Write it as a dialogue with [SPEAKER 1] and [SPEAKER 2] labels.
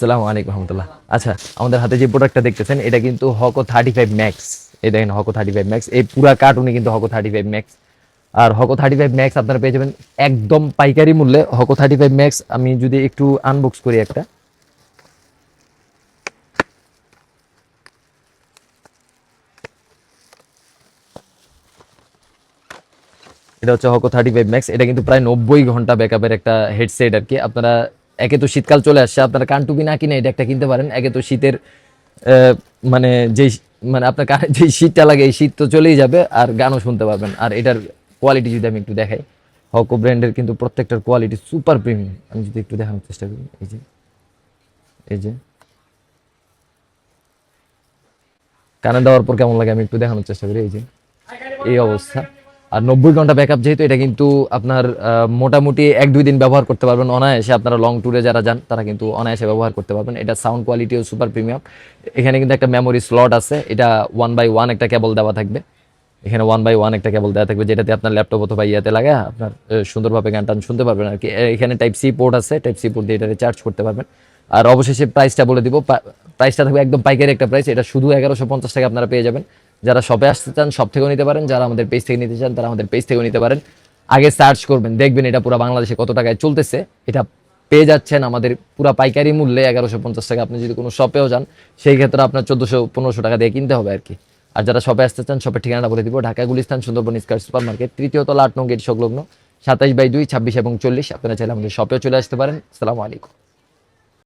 [SPEAKER 1] আসসালামু আলাইকুম রহমতুল্লাহ। আচ্ছা আমাদের হাতে যে প্রোডাক্টটা দেখতেছেন, এটা কিন্তু হকো থার্টি ফাইভ ম্যাক্স এই দেখেন হকো থার্টি ফাইভ ম্যাক্স এই পুরা কার্টুনে কিন্তু হকো থার্টি ফাইভ ম্যাক্স আর হকো থার্টি ফাইভ ম্যাক্স আপনারা পেয়ে যাবেন একদম পাইকারি মূল্যে হকো থার্টি ফাইভ ম্যাক্স আমি যদি একটু আনবক্স করি একটা। এটা হচ্ছে হকো থার্টি ফাইভ ম্যাক্স এটা কিন্তু প্রায় নব্বই ঘণ্টা ব্যাকআপের একটা হেডসেট আর কি। আপনারা একে তো শীতকাল চলে আসছে, আপনারা কান টুপি না কিনে এটা একটা কিনতে পারেন। একে তো শীতের মানে যেই মানে আপনার কানে যেই শীতটা লাগে, এই শীত তো চলেই যাবে আর গানও শুনতে পারবেন। আর এটার কোয়ালিটি যদি আমি একটু দেখাই, হকো ব্র্যান্ডের কিন্তু প্রত্যেকটার কোয়ালিটি সুপার প্রিমিয়াম আমি যদি একটু দেখানোর চেষ্টা করি, এই যে এই যে। কানে দেওয়ার পর কেমন লাগে আমি একটু দেখানোর চেষ্টা করি, এই যে। এই অবস্থা। আর নব্বই ঘণ্টা ব্যাকআপ যেহেতু, এটা কিন্তু আপনার মোটামুটি এক দুই দিন ব্যবহার করতে পারবেন। অনায়াসে আপনারা লং ট্যুরে যারা যান, তারা কিন্তু অনায়াসে ব্যবহার করতে পারবেন। এটা সাউন্ড কোয়ালিটিও সুপার প্রিমিয়াম এখানে কিন্তু একটা মেমোরি স্লট আছে। এটা ওয়ান বাই ওয়ান একটা কেবল দেওয়া থাকবে। এখানে ওয়ান বাই ওয়ান একটা কেবল দেওয়া থাকবে, যেটাতে আপনার ল্যাপটপ অথবা ইয়াতে লাগা আপনার সুন্দরভাবে গান টান শুনতে পারবেন আর কি। এখানে টাইপ সি পোর্ট আছে। টাইপ সি পোর্ট দিয়ে এটাতে চার্জ করতে পারবেন। আর অবশেষে প্রাইসটা বলে দিব। প্রাইসটা থাকবে একদম পাইকারি একটা প্রাইস এটা শুধু এগারোশো পঞ্চাশ টাকা আপনারা পেয়ে যাবেন। যারা শপে আসতে চান সব থেকেও নিতে পারেন। যারা আমাদের পেজ থেকে নিতে চান, তারা আমাদের পেজ থেকেও নিতে পারেন। আগে সার্চ করবেন, দেখবেন এটা পুরো বাংলাদেশে কত টাকায় চলতেছে। এটা পেয়ে যাচ্ছেন আমাদের পুরো পাইকারি মূল্যে এগারোশো পঞ্চাশ টাকা। আপনি যদি কোনো শপেও যান, সেই ক্ষেত্রে আপনার চোদ্দোশো পনেরোশো টাকা দিয়ে কিনতে হবে আর কি। আর যারা শপে আসতে চান শপের ঠিকানাটা বলে দিব। Dhaka, Gulistan, Sundarban, square super market তৃতীয় তলা আট নং গেট সংলগ্ন সাতাইশ বাই দুই, ছাব্বিশ এবং চল্লিশ। আপনারা চাইলে আমাদের শপেও চলে আসতে পারেন। আসসালামু আলাইকুম।